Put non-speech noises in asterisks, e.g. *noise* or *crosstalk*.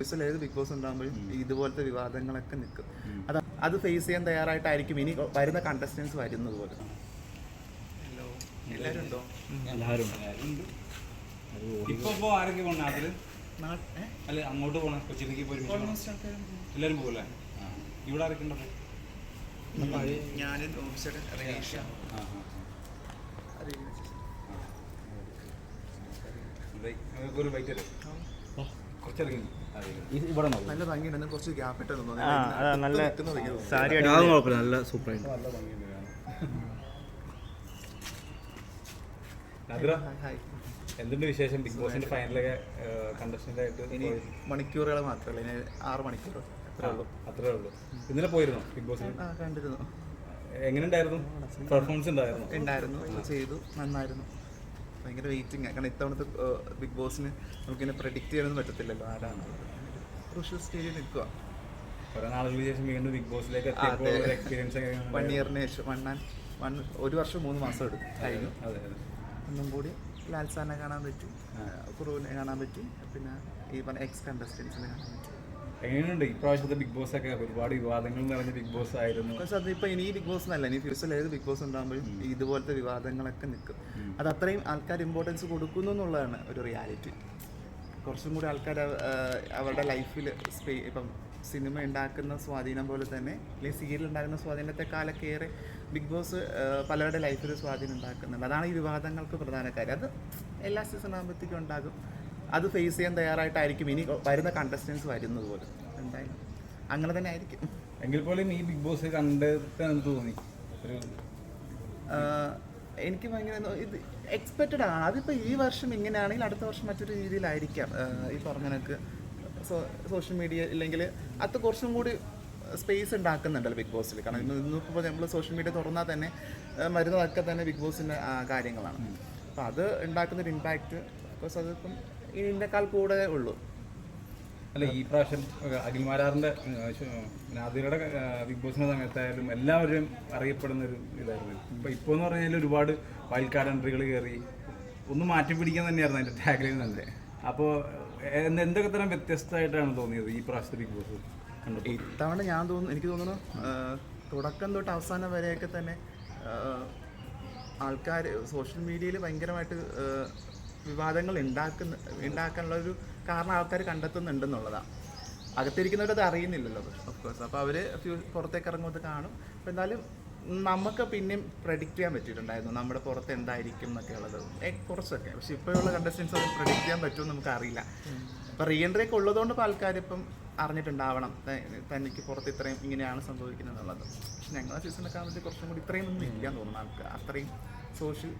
ബോയ്സിൽ ഏത് big boss ഉണ്ടാകുമ്പോഴും ഇതുപോലത്തെ വിവാദങ്ങളൊക്കെ നിൽക്കും. അത് അത് ഫേസ് ചെയ്യാൻ തയ്യാറായിട്ടായിരിക്കും ഇനി വരുന്ന കണ്ടസ്റ്റൻസ് വരുന്നത് പോലെ. ഹലോ എല്ലാവരും ഉണ്ടോ എല്ലാവരും ഇപ്പൊ ഇപ്പൊ ആരൊക്കെ പോണ നാട്ടിൽ നാ- ഏ? അല്ല അങ്ങോട്ട് പോണ. കൊച്ചിയിലേക്ക് പോയി പോകല്ലേ ഇവിടെ ആരൊക്കെ ഉണ്ടോ? ഞാനും. ദേ, നിങ്ങൾക്ക് ഒരു തരും കുറച്ചിറങ്ങി ഇവിടെ നല്ല ഭംഗിയുണ്ട്. കുറച്ച് അതാ നല്ല സാരി കുഴപ്പമില്ല. നല്ല സൂപ്പറായിട്ട് നല്ല ഭംഗിയുണ്ട്. *laughs* എന്തുണ്ട് വിശേഷം? ബിഗ് ബോസിന്റെ ഫൈനലൊക്കെ കണ്ടസ്റ്റന്റ് ആയിട്ട് ഇനി? മണിക്കൂറുകൾ മാത്രമല്ല? ഇനി ആറ് മണിക്കൂർ അത്രേ ഉള്ളൂ. അത്രേ ഉള്ളൂ. ഇന്നലെ പോയിരുന്നോ ബിഗ് ബോസിൽ കണ്ടിരുന്നു കണ്ടിരുന്നു. എങ്ങനെയുണ്ടായിരുന്നു? പെർഫോമൻസ് ഉണ്ടായിരുന്നു. ഉണ്ടായിരുന്നു ചെയ്തു. നന്നായിരുന്നു. ഭയങ്കര വെയിറ്റിംഗ് കാരണം ഇത്തവണത്തെ ബിഗ് ബോസിന് നമുക്കിങ്ങനെ പ്രഡിക്റ്റ് ചെയ്യാനൊന്നും പറ്റത്തില്ലല്ലോ ആരാണ്. ക്രൂഷ്യൽ സ്റ്റേജിൽ നിൽക്കുക കുറേ നാളുകൾക്ക് ശേഷം വീണ്ടും ബിഗ് ബോസിലേക്ക് ഒരു എക്സ്പീരിയൻസ് വൺ ഇയറിന് ശേഷം വൺ ആൻഡ് വൺ ഒരു വർഷം മൂന്ന് മാസം എടുക്കും. കഴിഞ്ഞു. അതെ അതെ. ഒന്നും കൂടി ലാൽസാനെ കാണാൻ പറ്റി കുറുവിനെ കാണാൻ പറ്റി പിന്നെ ഈ പറഞ്ഞ എക്സ് കണ്ടസ്റ്റൻസിനെ കാണാൻ പറ്റി. എങ്ങനെയുണ്ട് ഇപ്രാവശ്യത്തെ ബിഗ് ബോസ് ഒക്കെ? ഒരുപാട് വിവാദങ്ങൾ നിറഞ്ഞ ബിഗ് ബോസ് ആയിരുന്നു. പക്ഷെ അതിപ്പോ ഇനി ഈ ബിഗ് ബോസ് അല്ല ഇനി ഫ്യൂച്ചറിൽ ഏത് ബിഗ് ബോസ് ഉണ്ടാകുമ്പോഴും ഇതുപോലത്തെ വിവാദങ്ങളൊക്കെ നിൽക്കും. അത് അത്രയും ആൾക്കാർ ഇമ്പോർട്ടൻസ് കൊടുക്കുന്നു എന്നുള്ളതാണ് ഒരു റിയാലിറ്റി കുറച്ചും കൂടി ആൾക്കാർ അവരുടെ ലൈഫിൽ സ്പേ ഇപ്പം സിനിമ ഉണ്ടാക്കുന്ന സ്വാധീനം പോലെ തന്നെ അല്ലെങ്കിൽ സീരിയൽ ഉണ്ടാക്കുന്ന സ്വാധീനത്തെക്കാളൊക്കെ ഏറെ ബിഗ് ബോസ് പലരുടെ ലൈഫിൽ സ്വാധീനം ഉണ്ടാക്കുന്നുണ്ട്. അതാണ് ഈ വിവാദങ്ങൾക്ക് പ്രധാന കാര്യം. അത് എല്ലാ സീസൺ ആകുമ്പോഴത്തേക്കും ഉണ്ടാകും. അത് ഫേസ് ചെയ്യാൻ തയ്യാറായിട്ടായിരിക്കും. ഇനി വരുന്ന കണ്ടസ്റ്റൻസ് വരുന്നത് പോലെ. എന്തായാലും അങ്ങനെ തന്നെ ആയിരിക്കും. എങ്കിൽ പോലും ഈ ബിഗ് ബോസ് എന്ത് തോന്നി ഒരു എനിക്ക് ഭയങ്കര ഇത് എക്സ്പെക്റ്റഡ് ആണ്. അതിപ്പോൾ ഈ വർഷം ഇങ്ങനെയാണെങ്കിൽ അടുത്ത വർഷം മറ്റൊരു രീതിയിലായിരിക്കാം. ഈ പറഞ്ഞ കണക്ക്. സോഷ്യൽ മീഡിയ ഇല്ലെങ്കിൽ അത് കുറച്ചും കൂടി സ്പേസ് ഉണ്ടാക്കുന്നുണ്ടല്ലോ ബിഗ് ബോസിൽ കാരണം ഇന്ന് ഇന്നിപ്പോൾ നമ്മൾ സോഷ്യൽ മീഡിയ തുറന്നാൽ തന്നെ വരുന്നതൊക്കെ തന്നെ ബിഗ് ബോസിന്റെ കാര്യങ്ങളാണ്. അപ്പോൾ അത് ഉണ്ടാക്കുന്നൊരു ഇമ്പാക്റ്റ് ബിക്കോസ് അതിപ്പം ഇതിന്റെക്കാൾ കൂടെ ഉള്ളൂ. അല്ല ഈ പ്രാവശ്യം അഖിൽമാരാറിന്റെ നാദിരയുടെ ബിഗ് ബോസിന്റെ സമയത്തായാലും എല്ലാവരും അറിയപ്പെടുന്ന ഒരു ഇതായിരുന്നു. ഇപ്പൊ ഇപ്പോ എന്ന് പറഞ്ഞാൽ ഒരുപാട് വൈൽഡ് കാർഡ് എൻട്രികൾ കയറി ഒന്ന് മാറ്റി പിടിക്കാൻ തന്നെയായിരുന്നു അതിന്റെ ടാഗ്ലൈൻ തന്നെ അപ്പോൾ എന്തൊക്കെ തരം വ്യത്യസ്തമായിട്ടാണ് തോന്നിയത് ഈ പ്രാവശ്യത്തെ ബിഗ് ബോസ് ഇത്തവണ ഞാൻ തോന്നുന്നു എനിക്ക് തോന്നുന്നു തുടക്കം തൊട്ട് അവസാനം വരെയൊക്കെ തന്നെ ആൾക്കാർ സോഷ്യൽ മീഡിയയിൽ ഭയങ്കരമായിട്ട് വിവാദങ്ങൾ ഉണ്ടാക്കുന്ന ഉണ്ടാക്കാനുള്ള ഒരു കാരണം ആൾക്കാർ കണ്ടെത്തുന്നുണ്ടെന്നുള്ളതാണ് അകത്തിരിക്കുന്നവരത് അറിയുന്നില്ലല്ലോ ഓഫ് കോഴ്സ് അപ്പോൾ അവർ പുറത്തേക്ക് ഇറങ്ങുമ്പോൾ കാണും. അപ്പോൾ എന്തായാലും നമുക്ക് പിന്നെയും പ്രഡിക്റ്റ് ചെയ്യാൻ പറ്റിയിട്ടുണ്ടായിരുന്നു. നമ്മുടെ പുറത്ത് എന്തായിരിക്കും എന്നൊക്കെ ഉള്ളത് കുറച്ചൊക്കെ. പക്ഷെ ഇപ്പോഴുള്ള കണ്ടസ്റ്റൻസ് അത് പ്രഡിക്റ്റ് ചെയ്യാൻ പറ്റുമെന്ന് നമുക്ക് അറിയില്ല. അപ്പോൾ റീ എൻട്രി ഒക്കെ ഉള്ളതുകൊണ്ട് ഇപ്പോൾ ആൾക്കാർ ഇപ്പം അറിഞ്ഞിട്ടുണ്ടാവണം. തനിക്ക് പുറത്ത് ഇത്രയും ഇങ്ങനെയാണ് സംഭവിക്കുന്നത് എന്നുള്ളത്. പക്ഷെ ഞങ്ങളുടെ സീസണൊക്കെ ആകുമ്പോൾ കുറച്ചും കൂടി ഇത്രയും ഒന്നും ഇല്ലാന്ന് തോന്നുന്നു നമുക്ക് അത്രയും സോഷ്യൽ